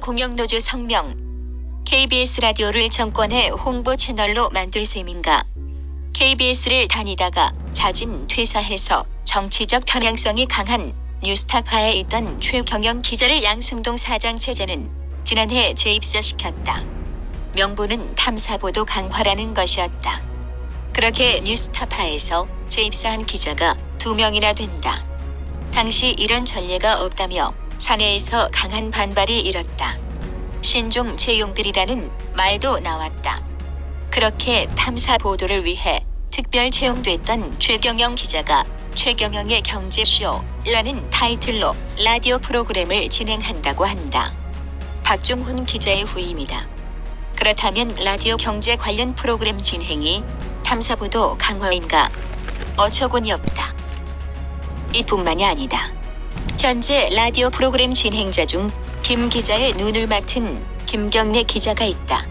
공영노조 성명. KBS 라디오를 정권의 홍보 채널로 만들 셈인가. KBS를 다니다가 자진 퇴사해서 정치적 편향성이 강한 뉴스타파에 있던 최경영 기자를 양승동 사장 체제는 지난해 재입사시켰다. 명분은 탐사보도 강화라는 것이었다. 그렇게 뉴스타파에서 재입사한 기자가 두 명이나 된다. 당시 이런 전례가 없다며 사내에서 강한 반발이 일었다. 신종 채용들이라는 말도 나왔다. 그렇게 탐사 보도를 위해 특별 채용됐던 최경영 기자가 최경영의 경제쇼라는 타이틀로 라디오 프로그램을 진행한다고 한다. 박종훈 기자의 후임이다. 그렇다면 라디오 경제 관련 프로그램 진행이 탐사보도 강화인가? 어처구니 없다. 이뿐만이 아니다. 현재 라디오 프로그램 진행자 중 김 기자의 눈을 맡은 김경래 기자가 있다.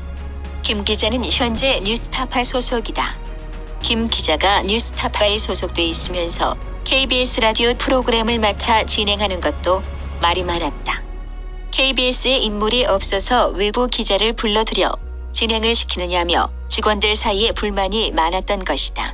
김 기자는 현재 뉴스타파 소속이다. 김 기자가 뉴스타파에 소속돼 있으면서 KBS 라디오 프로그램을 맡아 진행하는 것도 말이 많았다. KBS에 인물이 없어서 외부 기자를 불러들여 진행을 시키느냐며 직원들 사이에 불만이 많았던 것이다.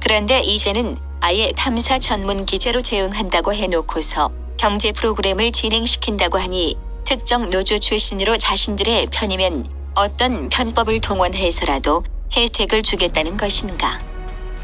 그런데 이제는 아예 탐사 전문 기자로 채용한다고 해놓고서 경제 프로그램을 진행시킨다고 하니 특정 노조 출신으로 자신들의 편이면 어떤 편법을 동원해서라도 혜택을 주겠다는 것인가.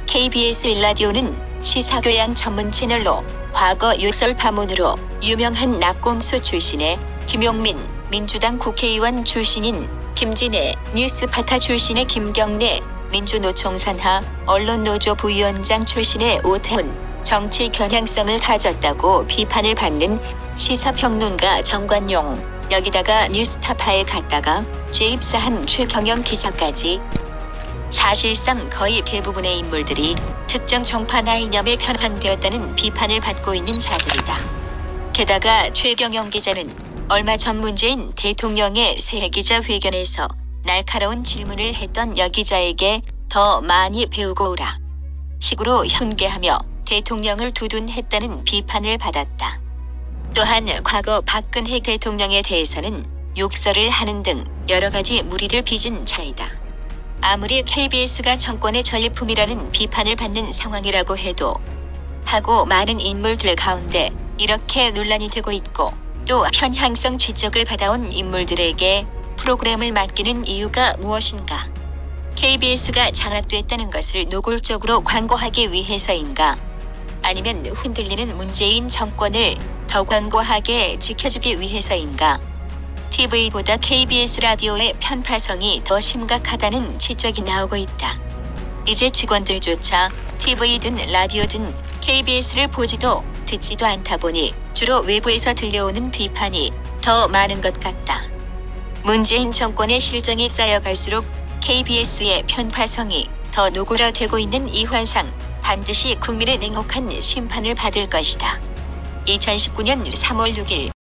KBS 일라디오는 시사교양 전문 채널로 과거 유설 파문으로 유명한 납공수 출신의 김용민 민주당 국회의원 출신인 김진애 뉴스파타 출신의 김경래 민주노총 산하 언론노조 부위원장 출신의 오태훈 정치 겨냥성을 가졌다고 비판을 받는 시사평론가 정관용 여기다가 뉴스타파에 갔다가 재입사한 최경영 기자까지 사실상 거의 대부분의 인물들이 특정 정파나 이념에 편향되었다는 비판을 받고 있는 자들이다. 게다가 최경영 기자는 얼마 전 문재인 대통령의 새 기자회견에서 날카로운 질문을 했던 여 기자에게 더 많이 배우고 오라. 식으로 훈계하며 대통령을 두둔했다는 비판을 받았다. 또한 과거 박근혜 대통령에 대해서는 욕설을 하는 등 여러 가지 무리를 빚은 차이다. 아무리 KBS가 정권의 전리품이라는 비판을 받는 상황이라고 해도 하고 많은 인물들 가운데 이렇게 논란이 되고 있고 또 편향성 지적을 받아온 인물들에게 프로그램을 맡기는 이유가 무엇인가? KBS가 장악됐다는 것을 노골적으로 광고하기 위해서인가? 아니면 흔들리는 문재인 정권을 더 광고하게 지켜주기 위해서인가? TV보다 KBS 라디오의 편파성이 더 심각하다는 지적이 나오고 있다. 이제 직원들조차 TV든 라디오든 KBS를 보지도 듣지도 않다 보니 주로 외부에서 들려오는 비판이 더 많은 것 같다. 문재인 정권의 실정이 쌓여갈수록 KBS의 편파성이 더 노골화되고 있는 이 환상 반드시 국민의 냉혹한 심판을 받을 것이다. 2019년 3월 6일